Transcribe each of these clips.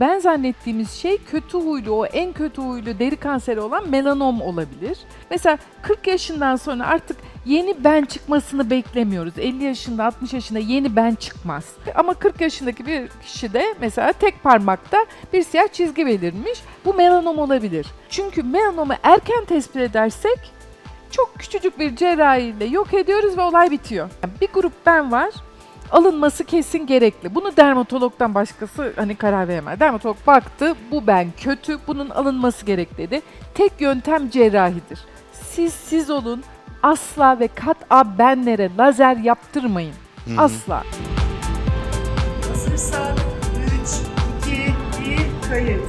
Ben zannettiğimiz şey kötü huylu, o en kötü huylu deri kanseri olan melanom olabilir. Mesela 40 yaşından sonra artık yeni ben çıkmasını beklemiyoruz. 50 yaşında, 60 yaşında yeni ben çıkmaz. Ama 40 yaşındaki bir kişi de mesela tek parmakta bir siyah çizgi belirmiş. Bu melanom olabilir. Çünkü melanomu erken tespit edersek çok küçücük bir cerrahiyle yok ediyoruz ve olay bitiyor. Bir grup ben var alınması kesin gerekli. Bunu dermatologdan başkası hani karar veremez. Dermatolog baktı bu ben kötü bunun alınması gerek dedi. Tek yöntem cerrahidir. Siz siz olun asla ve kat'a benlere lazer yaptırmayın. Hı hı. Asla. Hazırsak 3, 2, 1, kayıt.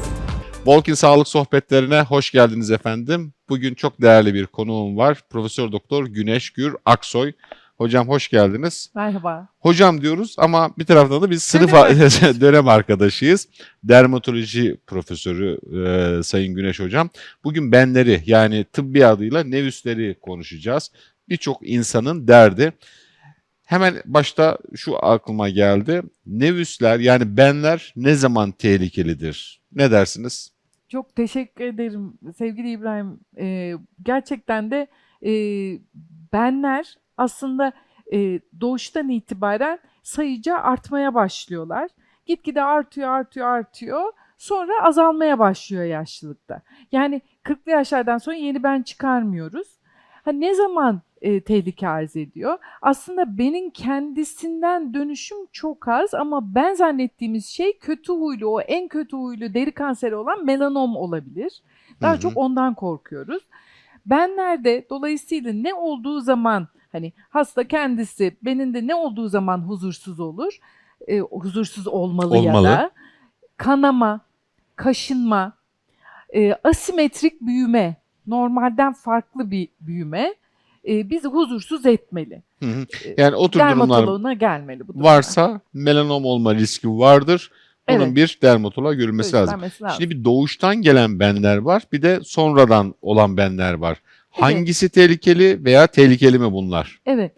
Volkin Sağlık Sohbetlerine hoş geldiniz efendim. Bugün çok değerli bir konuğum var. Profesör Doktor Güneş Gür Aksoy. Hocam hoş geldiniz. Merhaba. Hocam diyoruz ama bir taraftan da biz sınıf Dönem dönem arkadaşıyız. Dermatoloji profesörü e, Sayın Güneş hocam. Bugün benleri yani tıbbi adıyla nevüsleri konuşacağız. Birçok insanın derdi. Hemen başta şu aklıma geldi. Nevüsler yani benler ne zaman tehlikelidir? Ne dersiniz? Çok teşekkür ederim sevgili İbrahim. Ee, gerçekten de e, benler aslında e, doğuştan itibaren sayıca artmaya başlıyorlar. Gitgide artıyor, artıyor, artıyor. Sonra azalmaya başlıyor yaşlılıkta. Yani 40'lı yaşlardan sonra yeni ben çıkarmıyoruz. Ha, ne zaman e, tehlike arz ediyor? Aslında benin kendisinden dönüşüm çok az ama ben zannettiğimiz şey kötü huylu, o en kötü huylu deri kanseri olan melanom olabilir. Daha Hı hı. çok ondan korkuyoruz. Benlerde dolayısıyla ne olduğu zaman hani hasta kendisi beninde ne olduğu zaman huzursuz olur, e, huzursuz olmalı, Olmalı. ya da kanama, kaşınma, e, asimetrik büyüme, normalden farklı bir büyüme e, bizi huzursuz etmeli. Hı hı. Yani o tür durumlar gelmeli bu durumlar. varsa melanom olma riski vardır. Bunun Evet. bir dermatoloğa görülmesi lazım. Lazım. Şimdi bir doğuştan gelen benler var, bir de sonradan olan benler var. Hangisi tehlikeli veya tehlikeli mi bunlar? Evet.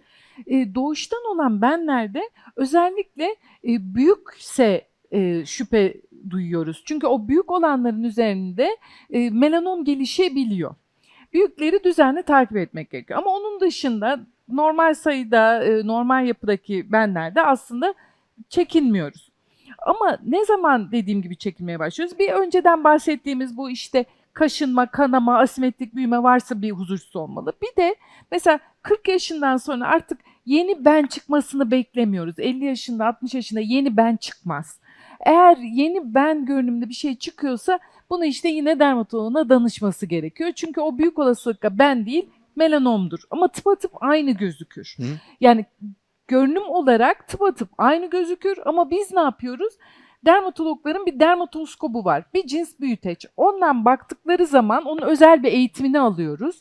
E, doğuştan olan benlerde özellikle e, büyükse e, şüphe duyuyoruz. Çünkü o büyük olanların üzerinde e, melanom gelişebiliyor. Büyükleri düzenli takip etmek gerekiyor. Ama onun dışında normal sayıda, e, normal yapıdaki benlerde aslında çekinmiyoruz. Ama ne zaman dediğim gibi çekinmeye başlıyoruz? Bir önceden bahsettiğimiz bu işte kaşınma, kanama, asimetrik büyüme varsa bir huzursuz olmalı. Bir de mesela 40 yaşından sonra artık yeni ben çıkmasını beklemiyoruz. 50 yaşında, 60 yaşında yeni ben çıkmaz. Eğer yeni ben görünümlü bir şey çıkıyorsa bunu işte yine dermatoloğuna danışması gerekiyor. Çünkü o büyük olasılıkla ben değil melanomdur. Ama tıpatıp aynı gözükür. Hı. Yani görünüm olarak tıpatıp aynı gözükür ama biz ne yapıyoruz? Dermatologların bir dermatoskobu var. Bir cins büyüteç. Ondan baktıkları zaman onun özel bir eğitimini alıyoruz.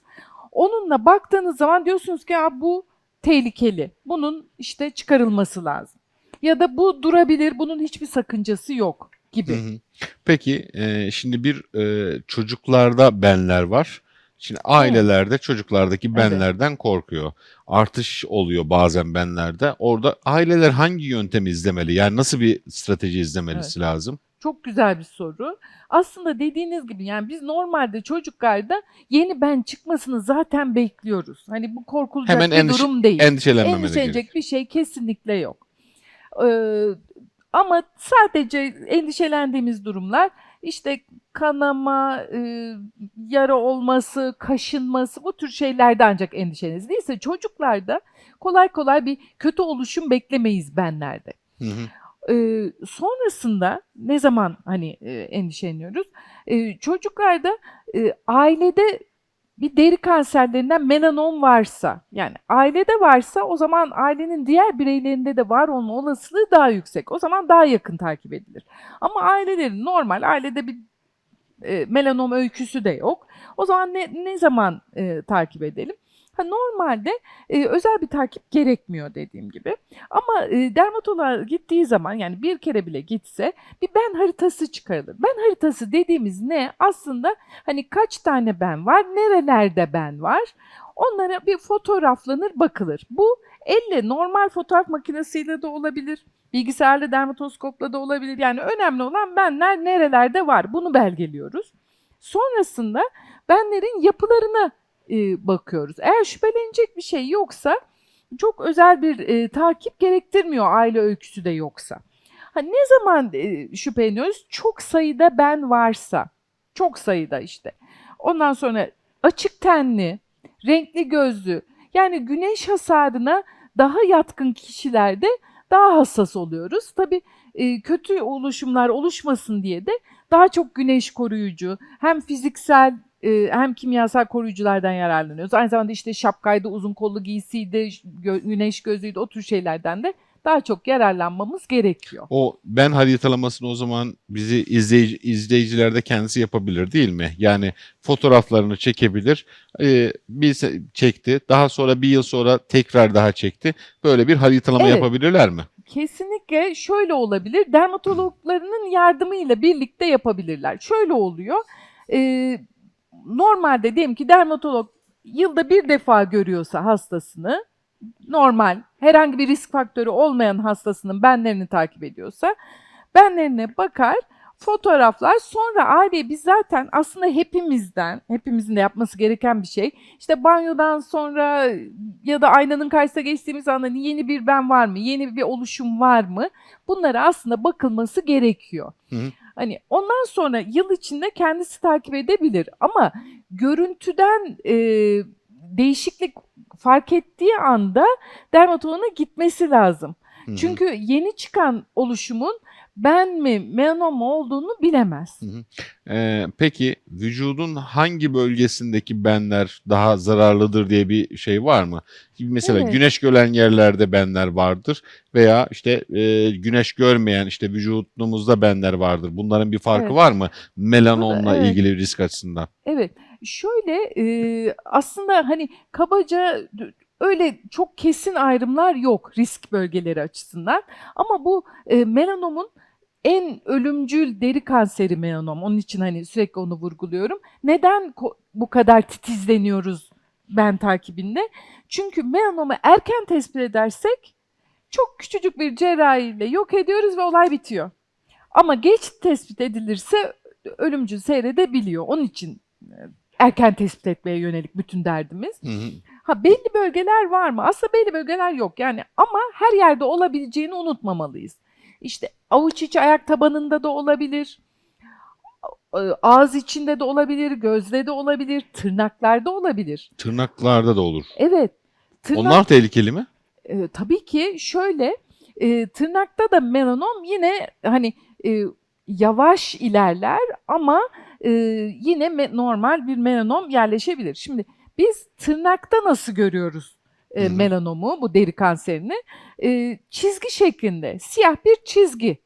Onunla baktığınız zaman diyorsunuz ki ya bu tehlikeli. Bunun işte çıkarılması lazım. Ya da bu durabilir. Bunun hiçbir sakıncası yok gibi. Peki e, şimdi bir e, çocuklarda benler var. Şimdi ailelerde çocuklardaki Evet. benlerden korkuyor. Artış oluyor bazen benlerde. Orada aileler hangi yöntemi izlemeli? Yani nasıl bir strateji izlemelisi lazım? Çok güzel bir soru. Aslında dediğiniz gibi yani biz normalde çocuklarda yeni ben çıkmasını zaten bekliyoruz. Hani bu korkulacak Hemen bir endişe- durum değil. Endişelenmemeli Endişelenecek gerekiyor. bir şey kesinlikle yok. Ee, ama sadece endişelendiğimiz durumlar işte kanama, e, yara olması, kaşınması bu tür şeylerde ancak endişeniz değilse çocuklarda kolay kolay bir kötü oluşum beklemeyiz benlerde. Hı hı. Ee, sonrasında ne zaman hani e, endişeleniyoruz? Ee, çocuklarda e, ailede bir deri kanserlerinden melanom varsa yani ailede varsa o zaman ailenin diğer bireylerinde de var olma olasılığı daha yüksek. O zaman daha yakın takip edilir. Ama ailelerin normal ailede bir e, melanom öyküsü de yok. O zaman ne, ne zaman e, takip edelim? Ha, normalde e, özel bir takip gerekmiyor dediğim gibi. Ama e, dermatoloğa gittiği zaman yani bir kere bile gitse bir ben haritası çıkarılır. Ben haritası dediğimiz ne? Aslında hani kaç tane ben var, nerelerde ben var? Onlara bir fotoğraflanır, bakılır. Bu elle normal fotoğraf makinesiyle de olabilir. Bilgisayarlı dermatoskopla da olabilir. Yani önemli olan benler nerelerde var. Bunu belgeliyoruz. Sonrasında benlerin yapılarına e, bakıyoruz. Eğer şüphelenecek bir şey yoksa çok özel bir e, takip gerektirmiyor aile öyküsü de yoksa. Ha, ne zaman e, şüpheleniyoruz? Çok sayıda ben varsa. Çok sayıda işte. Ondan sonra açık tenli, renkli gözlü yani güneş hasarına daha yatkın kişilerde daha hassas oluyoruz. Tabii e, kötü oluşumlar oluşmasın diye de daha çok güneş koruyucu hem fiziksel e, hem kimyasal koruyuculardan yararlanıyoruz. Aynı zamanda işte şapkaydı, uzun kollu giysiydi, gö- güneş gözlüğüydü o tür şeylerden de daha çok yararlanmamız gerekiyor. O ben haritalamasını o zaman bizi izleyici, izleyiciler de kendisi yapabilir değil mi? Yani fotoğraflarını çekebilir. Ee, bir çekti. Daha sonra bir yıl sonra tekrar daha çekti. Böyle bir haritalama Evet. yapabilirler mi? Kesinlikle şöyle olabilir. Dermatologlarının yardımıyla birlikte yapabilirler. Şöyle oluyor. e, normalde diyelim ki dermatolog yılda bir defa görüyorsa hastasını normal herhangi bir risk faktörü olmayan hastasının benlerini takip ediyorsa benlerine bakar fotoğraflar sonra aileye biz zaten aslında hepimizden hepimizin de yapması gereken bir şey işte banyodan sonra ya da aynanın karşısına geçtiğimiz anda yeni bir ben var mı yeni bir oluşum var mı bunlara aslında bakılması gerekiyor. Hı hı. Hani ondan sonra yıl içinde kendisi takip edebilir ama görüntüden e, değişiklik fark ettiği anda dermatoloğuna gitmesi lazım. Hı hı. Çünkü yeni çıkan oluşumun ben mi melanom olduğunu bilemez. Ee, peki vücudun hangi bölgesindeki benler daha zararlıdır diye bir şey var mı? Mesela Evet. güneş gören yerlerde benler vardır veya işte e, güneş görmeyen işte vücudumuzda benler vardır. Bunların bir farkı Evet. var mı melanomla evet. ilgili risk açısından? Evet, şöyle e, aslında hani kabaca öyle çok kesin ayrımlar yok risk bölgeleri açısından. Ama bu e, melanomun en ölümcül deri kanseri melanom. Onun için hani sürekli onu vurguluyorum. Neden bu kadar titizleniyoruz ben takibinde? Çünkü melanomu erken tespit edersek çok küçücük bir cerrahiyle yok ediyoruz ve olay bitiyor. Ama geç tespit edilirse ölümcül seyredebiliyor. Onun için e, erken tespit etmeye yönelik bütün derdimiz. Hı hı. Ha belli bölgeler var mı? Aslında belli bölgeler yok. Yani ama her yerde olabileceğini unutmamalıyız. İşte avuç içi ayak tabanında da olabilir. Ağız içinde de olabilir, gözde de olabilir, tırnaklarda olabilir. Tırnaklarda da olur. Evet. Tırnak, Onlar tehlikeli mi? e, tabii ki şöyle e, tırnakta da melanom yine hani e, yavaş ilerler ama e, yine me- normal bir melanom yerleşebilir. Şimdi biz tırnakta nasıl görüyoruz e, melanomu bu deri kanserini? E, çizgi şeklinde siyah bir çizgi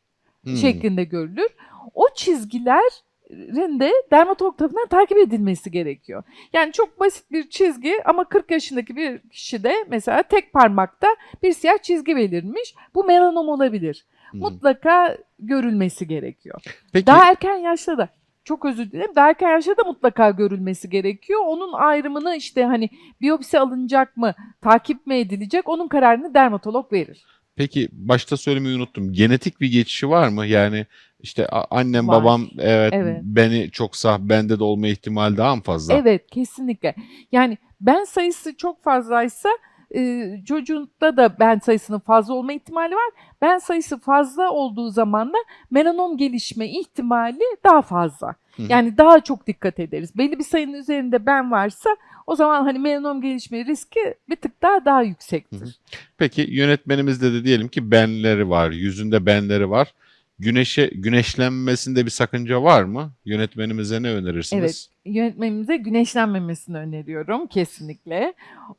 Hmm. şeklinde görülür. O çizgilerin de dermatolog tarafından takip edilmesi gerekiyor. Yani çok basit bir çizgi ama 40 yaşındaki bir kişide mesela tek parmakta bir siyah çizgi belirmiş. Bu melanom olabilir. Hı. Mutlaka görülmesi gerekiyor. Peki Daha erken yaşta da çok özür dilerim. Erken yaşta da mutlaka görülmesi gerekiyor. Onun ayrımını işte hani biyopsi alınacak mı, takip mi edilecek onun kararını dermatolog verir. Peki başta söylemeyi unuttum. Genetik bir geçişi var mı? Yani işte annem Var. babam evet, Evet. beni çoksa bende de olma ihtimali daha mı fazla? Evet kesinlikle. Yani ben sayısı çok fazlaysa e, çocuğunda da ben sayısının fazla olma ihtimali var. Ben sayısı fazla olduğu zaman da melanom gelişme ihtimali daha fazla. Hı. Yani daha çok dikkat ederiz. Belli bir sayının üzerinde ben varsa o zaman hani melanom gelişme riski bir tık daha daha yüksektir. Hı hı. Peki yönetmenimizde de diyelim ki benleri var, yüzünde benleri var. Güneşe güneşlenmesinde bir sakınca var mı? Yönetmenimize ne önerirsiniz? Evet, yönetmenimize güneşlenmemesini öneriyorum kesinlikle.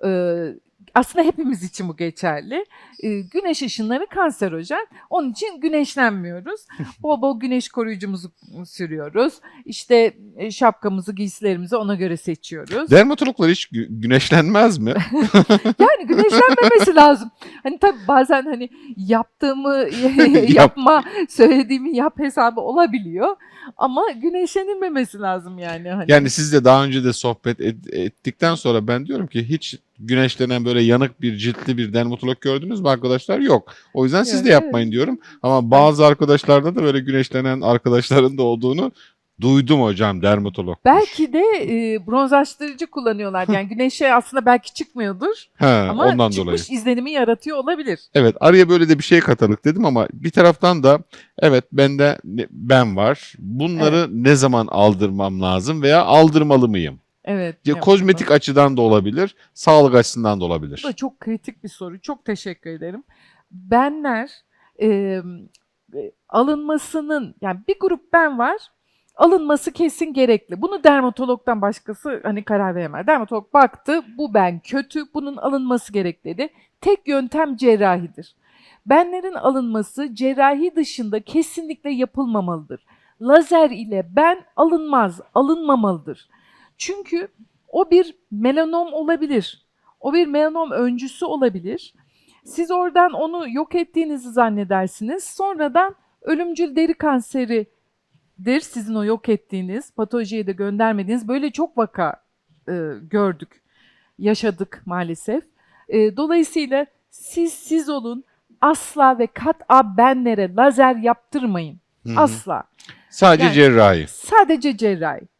Ee, aslında hepimiz için bu geçerli. E, güneş ışınları kanserojen. Onun için güneşlenmiyoruz. bol bol güneş koruyucumuzu sürüyoruz. İşte e, şapkamızı, giysilerimizi ona göre seçiyoruz. Dermatologlar hiç gü- güneşlenmez mi? Yani güneşlenmemesi lazım. Hani tabii bazen hani yaptığımı yapma, söylediğimi yap hesabı olabiliyor. Ama güneşlenilmemesi lazım yani. Hani. Yani siz de daha önce de sohbet et- ettikten sonra ben diyorum ki hiç güneşlenen böyle yanık bir ciltli bir dermatolog gördünüz mü arkadaşlar? Yok. O yüzden siz de Evet. yapmayın diyorum. Ama bazı arkadaşlarda da böyle güneşlenen arkadaşların da olduğunu duydum hocam dermatolog. Belki de e, bronzlaştırıcı kullanıyorlar. Yani güneşe aslında belki çıkmıyordur. He, Ama ondan çıkmış dolayı. izlenimi yaratıyor olabilir. Evet araya böyle de bir şey katalım dedim ama bir taraftan da evet bende ben var. Bunları ne zaman aldırmam lazım veya aldırmalı mıyım? Evet. Ya, yapmalı. kozmetik açıdan da olabilir, sağlık açısından da olabilir. Bu da çok kritik bir soru. Çok teşekkür ederim. Benler e, alınmasının yani bir grup ben var. Alınması kesin gerekli. Bunu dermatologdan başkası hani karar veremez. Dermatolog baktı bu ben kötü bunun alınması gerek dedi. Tek yöntem cerrahidir. Benlerin alınması cerrahi dışında kesinlikle yapılmamalıdır. Lazer ile ben alınmaz, alınmamalıdır. Çünkü o bir melanom olabilir. O bir melanom öncüsü olabilir. Siz oradan onu yok ettiğinizi zannedersiniz. Sonradan ölümcül deri kanseridir sizin o yok ettiğiniz, patolojiye de göndermediğiniz böyle çok vaka e, gördük, yaşadık maalesef. E, dolayısıyla siz siz olun, asla ve kat'a benlere lazer yaptırmayın. Hı hı. Asla. Sadece Yani- cerrahi. Sadece cerrahi.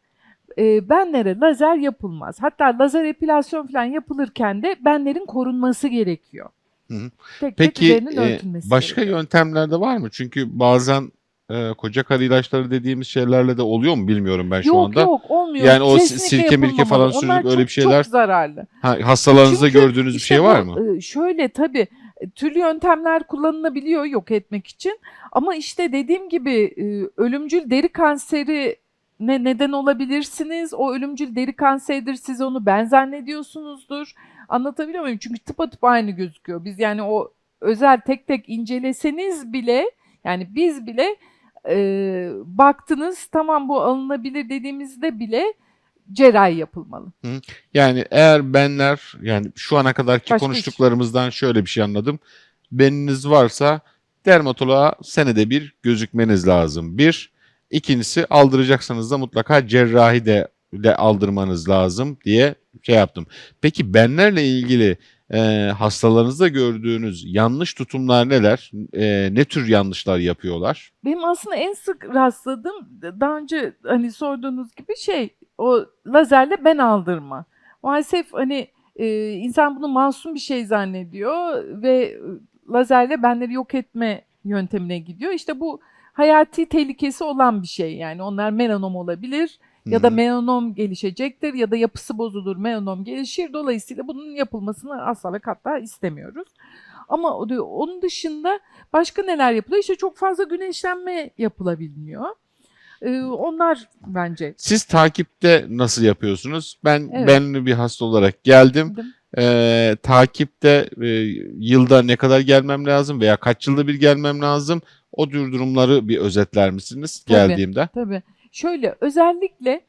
E, benlere lazer yapılmaz. Hatta lazer epilasyon falan yapılırken de benlerin korunması gerekiyor. Hı hı. Tek Peki e, başka gerekiyor. yöntemler de var mı? Çünkü bazen e, koca karı ilaçları dediğimiz şeylerle de oluyor mu bilmiyorum ben şu yok anda. yok olmuyor. Yani o si- Kesinlikle sirke mirke falan sürülüp öyle bir şeyler- Çok zararlı. Ha, hastalarınızda Çünkü gördüğünüz bir İşte şey var mı? e, Şöyle tabii e, türlü yöntemler kullanılabiliyor yok etmek için. Ama işte dediğim gibi e, ölümcül deri kanseri ne neden olabilirsiniz? O ölümcül deri kanseridir. Siz onu ben zannediyorsunuzdur. Anlatabiliyor muyum? Çünkü tıpatıp aynı gözüküyor. Biz yani o özel tek tek inceleseniz bile yani biz bile e, baktınız tamam bu alınabilir dediğimizde bile cerrahi yapılmalı. Yani eğer benler yani şu ana kadarki Başka hiç- konuştuklarımızdan şöyle bir şey anladım. Beniniz varsa dermatoloğa senede bir gözükmeniz lazım. Bir. İkincisi aldıracaksanız da mutlaka cerrahi de, de aldırmanız lazım diye şey yaptım. Peki benlerle ilgili e, hastalarınızda gördüğünüz yanlış tutumlar neler? E, ne tür yanlışlar yapıyorlar? Benim aslında en sık rastladığım daha önce hani sorduğunuz gibi şey o lazerle ben aldırma. Maalesef hani e, insan bunu masum bir şey zannediyor ve e, lazerle benleri yok etme yöntemine gidiyor. İşte bu hayati tehlikesi olan bir şey yani onlar melanom olabilir ya da melanom gelişecektir ya da yapısı bozulur melanom gelişir. Dolayısıyla bunun yapılmasını asla ve hatta istemiyoruz. Ama onun dışında başka neler yapılıyor? İşte çok fazla güneşlenme yapılabiliyor. Ee, onlar bence. Siz takipte nasıl yapıyorsunuz? Ben Evet. benli bir hasta olarak geldim. Değil Ee, takipte e, yılda ne kadar gelmem lazım veya kaç yılda bir gelmem lazım? O tür durumları bir özetler misiniz Tabii. geldiğimde? Tabii. Şöyle özellikle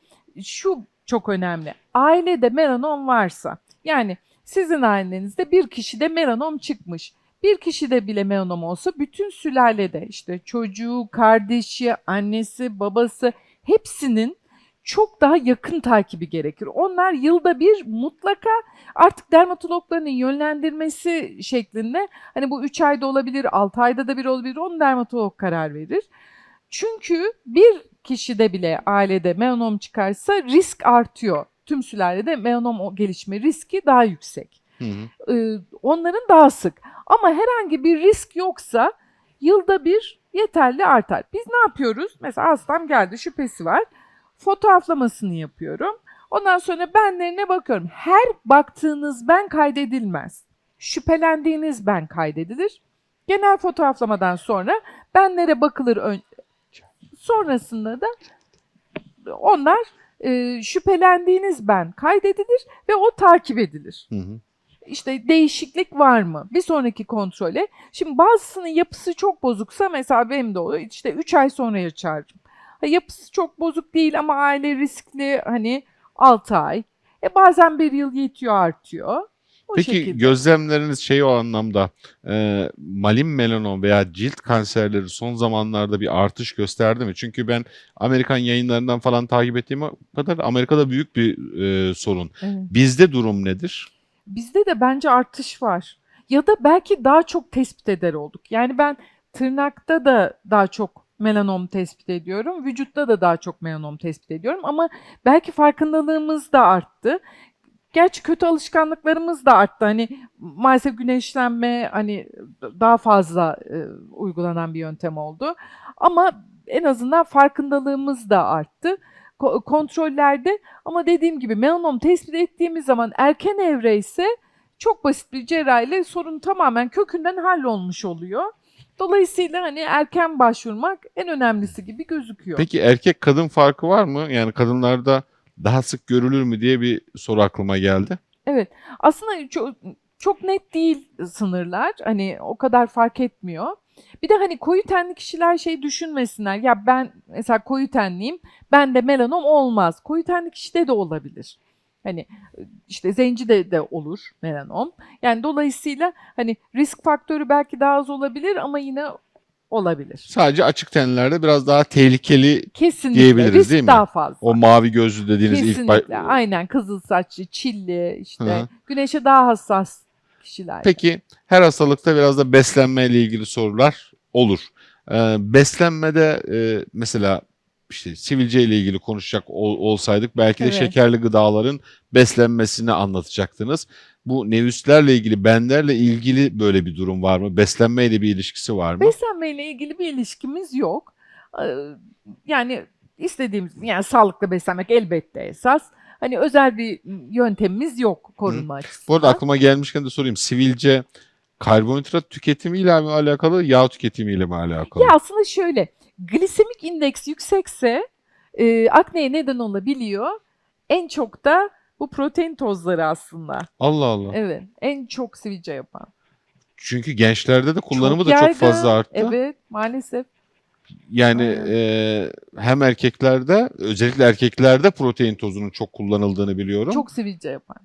şu çok önemli. Ailede melanom varsa yani sizin ailenizde bir kişide melanom çıkmış. Bir kişide bile melanom olsa bütün sülalede işte çocuğu, kardeşi, annesi, babası hepsinin çok daha yakın takibi gerekir. Onlar yılda bir mutlaka artık dermatologların yönlendirmesi şeklinde hani bu 3 ayda olabilir, 6 ayda da bir olabilir. Onu dermatolog karar verir. Çünkü bir kişide bile ailede melanom çıkarsa risk artıyor. Tüm sülalede melanom gelişme riski daha yüksek. Hı hı. Ee, onların daha sık. Ama herhangi bir risk yoksa yılda bir yeterli artar. Biz ne yapıyoruz? Mesela hastam geldi şüphesi var. Fotoğraflamasını yapıyorum. Ondan sonra benlerine bakıyorum. Her baktığınız ben kaydedilmez. Şüphelendiğiniz ben kaydedilir. Genel fotoğraflamadan sonra benlere bakılır ön- sonrasında da onlar e, şüphelendiğiniz ben kaydedilir ve o takip edilir. Hı hı. işte değişiklik var mı? Bir sonraki kontrole. Şimdi bazısının yapısı çok bozuksa mesela benim de oluyor. İşte 3 ay sonra yaşarım. Ha, yapısı çok bozuk değil ama aile riskli hani 6 ay. E bazen bir yıl yetiyor artıyor. O Peki şekilde. gözlemleriniz şey o anlamda e, malin melanom veya cilt kanserleri son zamanlarda bir artış gösterdi mi? Çünkü ben Amerikan yayınlarından falan takip ettiğim kadar Amerika'da büyük bir e, sorun. Evet. Bizde durum nedir? Bizde de bence artış var. Ya da belki daha çok tespit eder olduk. Yani ben tırnakta da daha çok melanom tespit ediyorum. Vücutta da daha çok melanom tespit ediyorum. Ama belki farkındalığımız da arttı. Gerçi kötü alışkanlıklarımız da arttı. Hani maalesef güneşlenme hani daha fazla e, uygulanan bir yöntem oldu. Ama en azından farkındalığımız da arttı. Ko- kontrollerde ama dediğim gibi melanom tespit ettiğimiz zaman erken evre ise çok basit bir cerrahiyle sorun tamamen kökünden hallolmuş oluyor. Dolayısıyla hani erken başvurmak en önemlisi gibi gözüküyor. Peki erkek kadın farkı var mı? Yani kadınlarda daha sık görülür mü diye bir soru aklıma geldi. Aslında çok, çok net değil sınırlar. Hani o kadar fark etmiyor. Bir de hani koyu tenli kişiler şey düşünmesinler. Ya ben mesela koyu tenliyim. Ben de melanom olmaz. Koyu tenli kişide de olabilir. Hani işte zenci de, de olur melanom. Yani dolayısıyla hani risk faktörü belki daha az olabilir ama yine olabilir. Sadece açık tenlilerde biraz daha tehlikeli Kesinlikle. Diyebiliriz, risk değil mi? daha fazla. o mavi gözlü dediğiniz ilk Kesinlikle. bay- Aynen kızıl saçlı, çilli işte Hı. güneşe daha hassas kişiler. Peki her hastalıkta biraz da beslenmeyle ilgili sorular olur. Ee, beslenmede e, mesela işte sivilce ile ilgili konuşacak ol- olsaydık belki de Evet. şekerli gıdaların beslenmesini anlatacaktınız. Bu nevüslerle ilgili, benlerle ilgili böyle bir durum var mı? Beslenmeyle bir ilişkisi var mı? Beslenmeyle ilgili bir ilişkimiz yok. Ee, Yani istediğimiz yani sağlıklı beslenmek elbette esas. Hani özel bir yöntemimiz yok korunma açısından. Bu arada aklıma gelmişken de sorayım. Sivilce karbonhidrat tüketimiyle mi alakalı, yağ tüketimiyle mi alakalı? Ya aslında şöyle glisemik indeks yüksekse e, akneye neden olabiliyor. En çok da bu protein tozları aslında. Allah Allah. Evet en çok sivilce yapan. Çünkü gençlerde de kullanımı da yaygın. çok fazla arttı. Evet maalesef. Yani Aynen. e, hem erkeklerde özellikle erkeklerde protein tozunun çok kullanıldığını biliyorum. Çok sivilce yapan.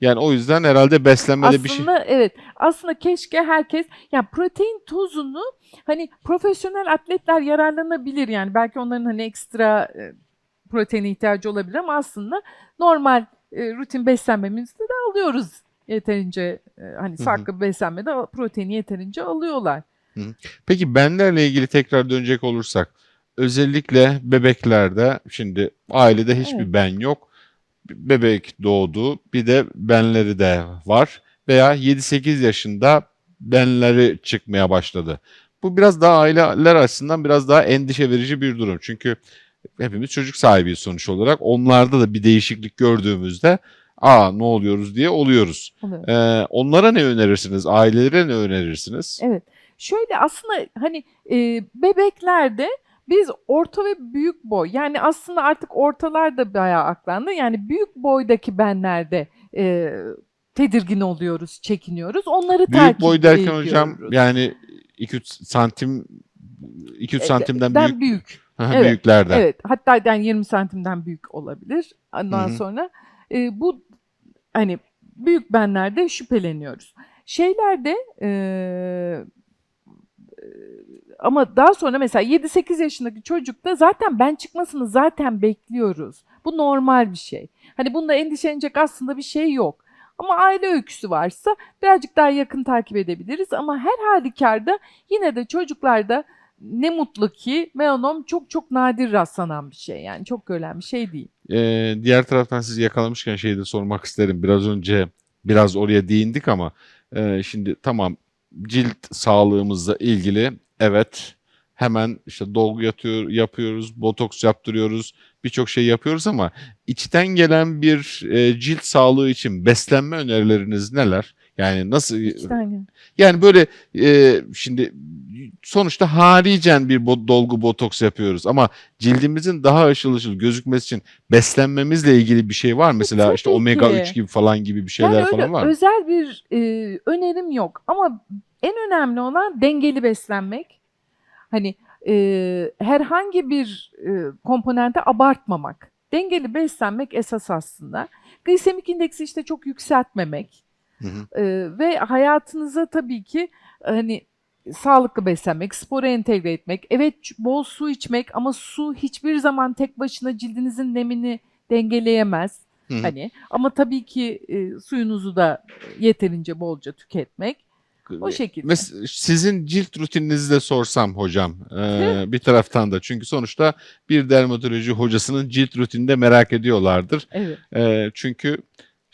Yani o yüzden herhalde beslenmede bir şey. Aslında evet. Aslında keşke herkes yani protein tozunu hani profesyonel atletler yararlanabilir yani belki onların hani ekstra e, proteine ihtiyacı olabilir ama aslında normal e, rutin beslenmemizde de alıyoruz yeterince e, hani sağlıklı beslenmede proteini yeterince alıyorlar. Peki benlerle ilgili tekrar dönecek olursak özellikle bebeklerde şimdi ailede hiçbir Evet. ben yok. Bebek doğdu bir de benleri de var veya 7-8 yaşında benleri çıkmaya başladı. Bu biraz daha aileler açısından biraz daha endişe verici bir durum. Çünkü hepimiz çocuk sahibiyiz sonuç olarak. Onlarda da bir değişiklik gördüğümüzde aa ne oluyoruz diye oluyoruz. Oluyor. Ee, onlara ne önerirsiniz? Ailelere ne önerirsiniz? Evet. Şöyle aslında hani e, bebeklerde biz orta ve büyük boy yani aslında artık ortalar da bayağı aklandı. Yani büyük boydaki benlerde e, tedirgin oluyoruz, çekiniyoruz. Onları Büyük takip boy derken hocam ediyoruz. yani 2-3 santim 2-3 E, santimden den büyük büyük. Evet, büyüklerden. Evet. Hatta yani 20 santimden büyük olabilir. Ondan Hı hı. sonra e, bu hani büyük benlerde şüpheleniyoruz. Şeylerde e, ama daha sonra mesela 7-8 yaşındaki çocukta zaten ben çıkmasını zaten bekliyoruz. Bu normal bir şey. Hani bunda endişelenecek aslında bir şey yok. Ama aile öyküsü varsa birazcık daha yakın takip edebiliriz. Ama her halükarda yine de çocuklarda ne mutlu ki melanom çok çok nadir rastlanan bir şey. Yani çok görülen bir şey değil. Ee, diğer taraftan sizi yakalamışken şeyi de sormak isterim. Biraz önce biraz oraya değindik ama e, şimdi tamam cilt sağlığımızla ilgili evet hemen işte dolgu yatıyor, yapıyoruz, botoks yaptırıyoruz, birçok şey yapıyoruz ama içten gelen bir e, cilt sağlığı için beslenme önerileriniz neler? Yani nasıl tane. yani böyle e, şimdi sonuçta haricen bir bo- dolgu botoks yapıyoruz ama cildimizin daha ışıl ışıl gözükmesi için beslenmemizle ilgili bir şey var? Mesela işte omega ki. 3 gibi falan gibi bir şeyler Yani falan var özel bir e, önerim yok ama en önemli olan dengeli beslenmek. Hani e, herhangi bir e, komponente abartmamak. Dengeli beslenmek esas aslında. Glisemik indeksi işte çok yükseltmemek. Hı hı. E, ve hayatınıza tabii ki hani sağlıklı beslenmek, spora entegre etmek. Evet bol su içmek ama su hiçbir zaman tek başına cildinizin nemini dengeleyemez. Hı hı. Hani ama tabii ki e, suyunuzu da yeterince bolca tüketmek. O şekilde. Mes- sizin cilt rutininizi de sorsam hocam e, bir taraftan da çünkü sonuçta bir dermatoloji hocasının cilt rutininde merak ediyorlardır. Evet. E, çünkü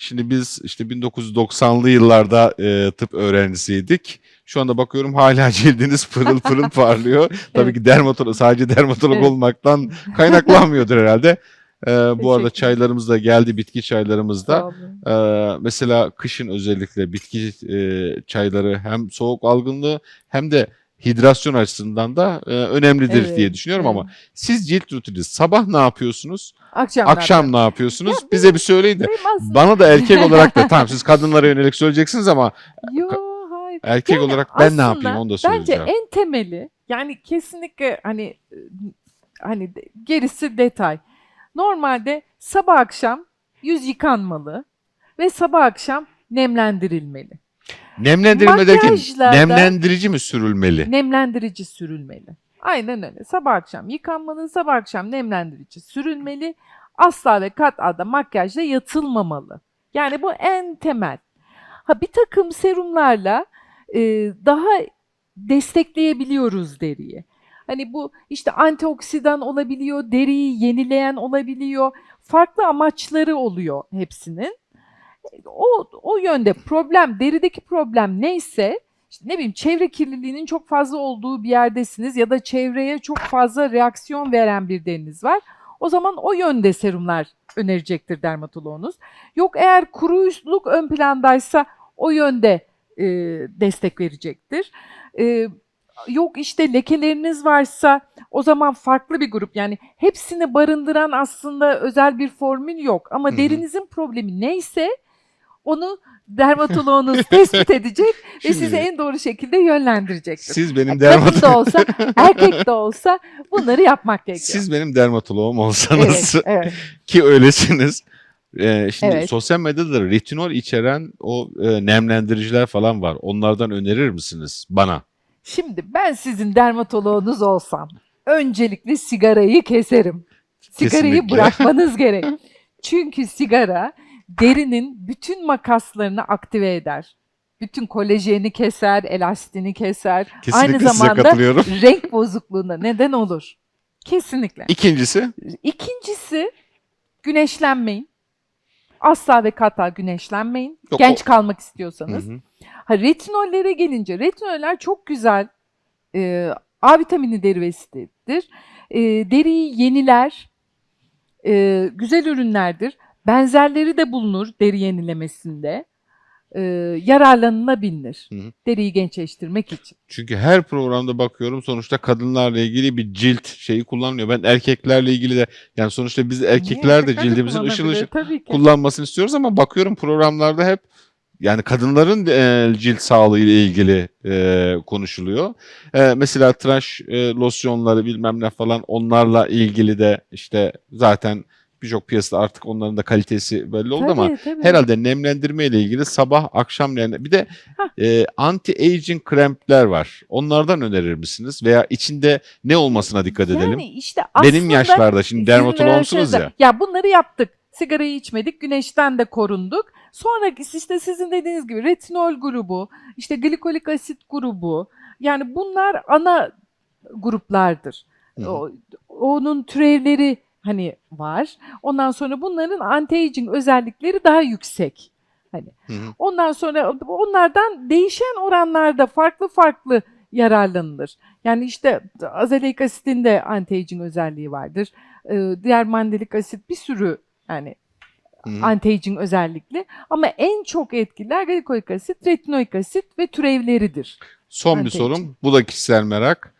şimdi biz işte 1990'lı yıllarda e, tıp öğrencisiydik. Şu anda bakıyorum hala cildiniz pırıl pırıl parlıyor. Tabii ki dermatolog sadece dermatolog Evet. olmaktan kaynaklanmıyordur herhalde. E, bu arada Teşekkür çaylarımız da geldi bitki çaylarımız da. Sağ olun. Ee, mesela kışın özellikle bitki e, çayları hem soğuk algınlığı hem de hidrasyon açısından da e, önemlidir Evet, diye düşünüyorum ama evet. siz cilt rutini sabah ne yapıyorsunuz? Akşam, Akşam ne yapıyorsunuz? Ya Bize bir söyleyin de. Bana da erkek olarak da tamam siz kadınlara yönelik söyleyeceksiniz ama Yo, hayır. erkek Yani olarak ben ne yapayım onu da Bence söyleyeceğim. en temeli yani kesinlikle hani hani gerisi detay. Normalde sabah akşam yüz yıkanmalı ve sabah akşam nemlendirilmeli. Nemlendirilme derken Makyajlarda- nemlendirici mi sürülmeli? Nemlendirici sürülmeli. Aynen öyle. Sabah akşam yıkanmalı, sabah akşam nemlendirici sürülmeli. Asla ve kat'a makyajla yatılmamalı. Yani bu en temel. Ha bir takım serumlarla e, daha destekleyebiliyoruz deriyi. Hani bu işte antioksidan olabiliyor, deriyi yenileyen olabiliyor. Farklı amaçları oluyor hepsinin. O, o yönde problem, derideki problem neyse işte ne bileyim çevre kirliliğinin çok fazla olduğu bir yerdesiniz ya da çevreye çok fazla reaksiyon veren bir deriniz var. O zaman o yönde serumlar önerecektir dermatoloğunuz. Yok eğer kuruluk ön plandaysa o yönde e, destek verecektir. E, yok işte lekeleriniz varsa o zaman farklı bir grup yani hepsini barındıran aslında özel bir formül yok ama Hı hı. derinizin problemi neyse onu dermatoloğunuz tespit edecek ve Şimdi- sizi en doğru şekilde yönlendirecektir. Siz benim Kadın dermatologum da olsa, erkek de olsa bunları yapmak gerekiyor. siz benim dermatoloğum olsanız evet, evet. ki öylesiniz. Ee, şimdi Evet. sosyal medyada da retinol içeren o e, nemlendiriciler falan var. Onlardan önerir misiniz bana? Şimdi ben sizin dermatoloğunuz olsam öncelikle sigarayı keserim. Sigarayı Kesinlikle. bırakmanız gerek. Çünkü sigara derinin bütün makaslarını aktive eder. Bütün kolajeni keser, elastini keser. Kesinlikle Aynı zamanda renk bozukluğuna neden olur. Kesinlikle. İkincisi İkincisi güneşlenmeyin. Asla ve kata güneşlenmeyin. Yok, Genç o- kalmak Hı istiyorsanız. hı. Ha, retinollere gelince retinoller çok güzel e, A vitamini derivesidir. E, deriyi yeniler. E, güzel ürünlerdir. Benzerleri de bulunur deri yenilemesinde. E, yararlanılabilir. Hı hı. Deriyi gençleştirmek için. Çünkü her programda bakıyorum sonuçta kadınlarla ilgili bir cilt şeyi kullanılıyor. Ben erkeklerle ilgili de yani sonuçta biz erkekler de cildimizin ışıl ışıl kullanmasını istiyoruz ama bakıyorum programlarda hep yani kadınların e, cilt sağlığı ile ilgili e, konuşuluyor. E, mesela tıraş e, losyonları bilmem ne falan onlarla ilgili de işte zaten birçok piyasada artık onların da kalitesi belli oldu ama Tabii, tabii. herhalde nemlendirme ile ilgili sabah akşam bir de Hah. e, anti-aging kremler var. Onlardan önerir misiniz? Veya içinde ne olmasına dikkat edelim? Yani işte Benim yaşlarda şimdi dermatologsunuz ya. Ya bunları yaptık. Sigarayı içmedik, güneşten de korunduk. Sonra işte sizin dediğiniz gibi retinol grubu, işte glikolik asit grubu. Yani bunlar ana gruplardır. Hı. O, onun türevleri hani var. Ondan sonra bunların anti-aging özellikleri daha yüksek. Hani Hı hı. Ondan sonra onlardan değişen oranlarda farklı farklı yararlanılır. Yani işte azelik asitin de anti-aging özelliği vardır. Ee, diğer mandelik asit bir sürü yani anti-aging özellikle. Ama en çok etkiler glikoik asit, retinoik asit ve türevleridir. Son bir sorum. Bu da kişisel merak.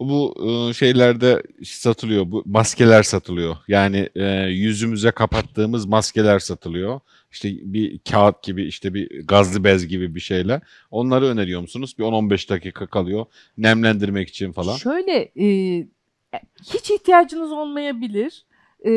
Bu e, şeylerde satılıyor. Bu maskeler satılıyor. Yani e, yüzümüze kapattığımız maskeler satılıyor. İşte bir kağıt gibi, işte bir gazlı bez gibi bir şeyle. Onları öneriyor musunuz? Bir 10-15 dakika kalıyor. Nemlendirmek için falan. Şöyle e, hiç ihtiyacınız olmayabilir. E,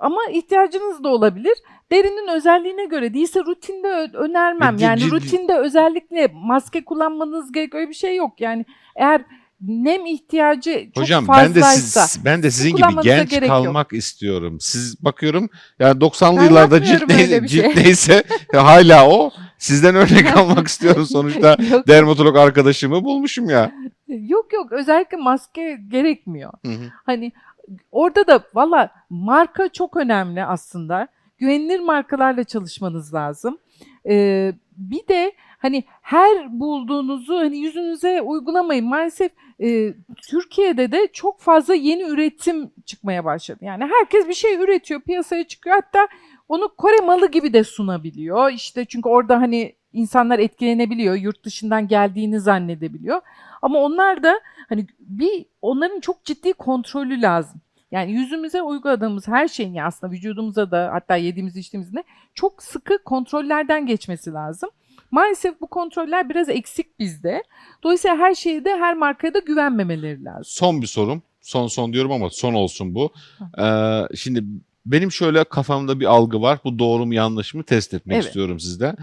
ama ihtiyacınız da olabilir. Derinin özelliğine göre değilse rutinde önermem. Yani rutinde özellikle maske kullanmanız gerek öyle bir şey yok. Yani eğer nem ihtiyacı çok Hocam ben de fazlaysa siz, ben de sizin gibi genç gerek yok. kalmak istiyorum. Siz bakıyorum yani 90'lı Ben yıllarda cilt, neyse, bir cilt şey. neyse hala o. Sizden örnek almak istiyorum sonuçta. yok, Dermatolog arkadaşımı bulmuşum ya. yok yok özellikle maske gerekmiyor. Hı hı. Hani orada da valla marka çok önemli aslında. Güvenilir markalarla çalışmanız lazım. Ee, bir de hani her bulduğunuzu hani yüzünüze uygulamayın. Maalesef e, Türkiye'de de çok fazla yeni üretim çıkmaya başladı. Yani herkes bir şey üretiyor, piyasaya çıkıyor. Hatta onu Kore malı gibi de sunabiliyor. İşte çünkü orada hani insanlar etkilenebiliyor, yurt dışından geldiğini zannedebiliyor. Ama onlar da hani bir onların çok ciddi kontrolü lazım. Yani yüzümüze uyguladığımız her şeyin aslında vücudumuza da hatta yediğimiz içtiğimizde çok sıkı kontrollerden geçmesi lazım. Maalesef bu kontroller biraz eksik bizde. Dolayısıyla her şeye de her markaya da güvenmemeleri lazım. Son bir sorum. Son son diyorum ama son olsun bu. Ee, şimdi benim şöyle kafamda bir algı var. Bu doğru mu yanlış mı test etmek Evet. istiyorum sizde.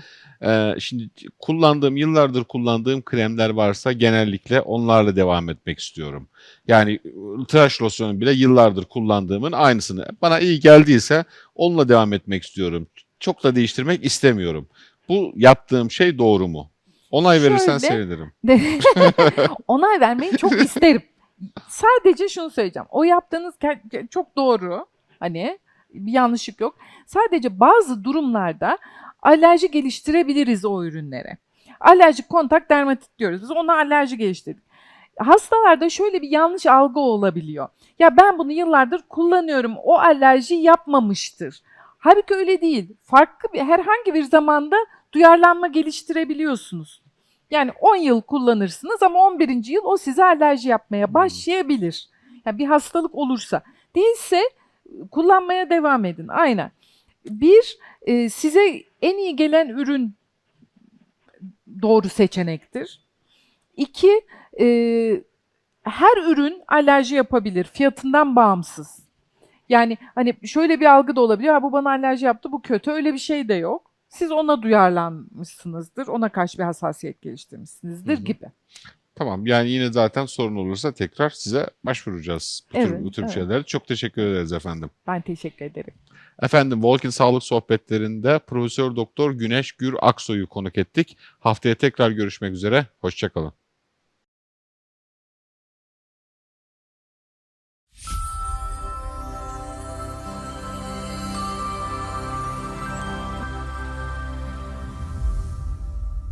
Ee, şimdi kullandığım yıllardır kullandığım kremler varsa genellikle onlarla devam etmek istiyorum. Yani ıı, tıraş losyonu bile yıllardır kullandığımın aynısını. Bana iyi geldiyse onunla devam etmek istiyorum. Çok da değiştirmek istemiyorum. Bu yaptığım şey doğru mu? Onay verirsen Şöyle- sevinirim. Onay vermeyi çok isterim. Sadece şunu söyleyeceğim. O yaptığınız çok doğru. Hani bir yanlışlık yok. Sadece bazı durumlarda alerji geliştirebiliriz o ürünlere. Alerjik kontak dermatit diyoruz. Biz ona alerji geliştirdik. Hastalarda şöyle bir yanlış algı olabiliyor. Ya ben bunu yıllardır kullanıyorum. O alerji yapmamıştır. Halbuki öyle değil. Farklı bir herhangi bir zamanda duyarlanma geliştirebiliyorsunuz. Yani 10 yıl kullanırsınız ama 11. yıl o size alerji yapmaya başlayabilir. Yani bir hastalık olursa. Değilse kullanmaya devam edin. Aynen. Bir, e, size en iyi gelen ürün doğru seçenektir. İki, e, her ürün alerji yapabilir fiyatından bağımsız. Yani hani şöyle bir algı da olabiliyor. Ha, bu bana alerji yaptı, bu kötü. Öyle bir şey de yok. Siz ona duyarlanmışsınızdır. Ona karşı bir hassasiyet geliştirmişsinizdir Hı hı. gibi. Tamam yani yine zaten sorun olursa tekrar size başvuracağız bu tür, Evet, bu tür evet. şeylere. Çok teşekkür ederiz efendim. Ben teşekkür ederim. Efendim Volkin Sağlık Sohbetlerinde Profesör Doktor Güneş Gür Aksoy'u konuk ettik. Haftaya tekrar görüşmek üzere. Hoşçakalın.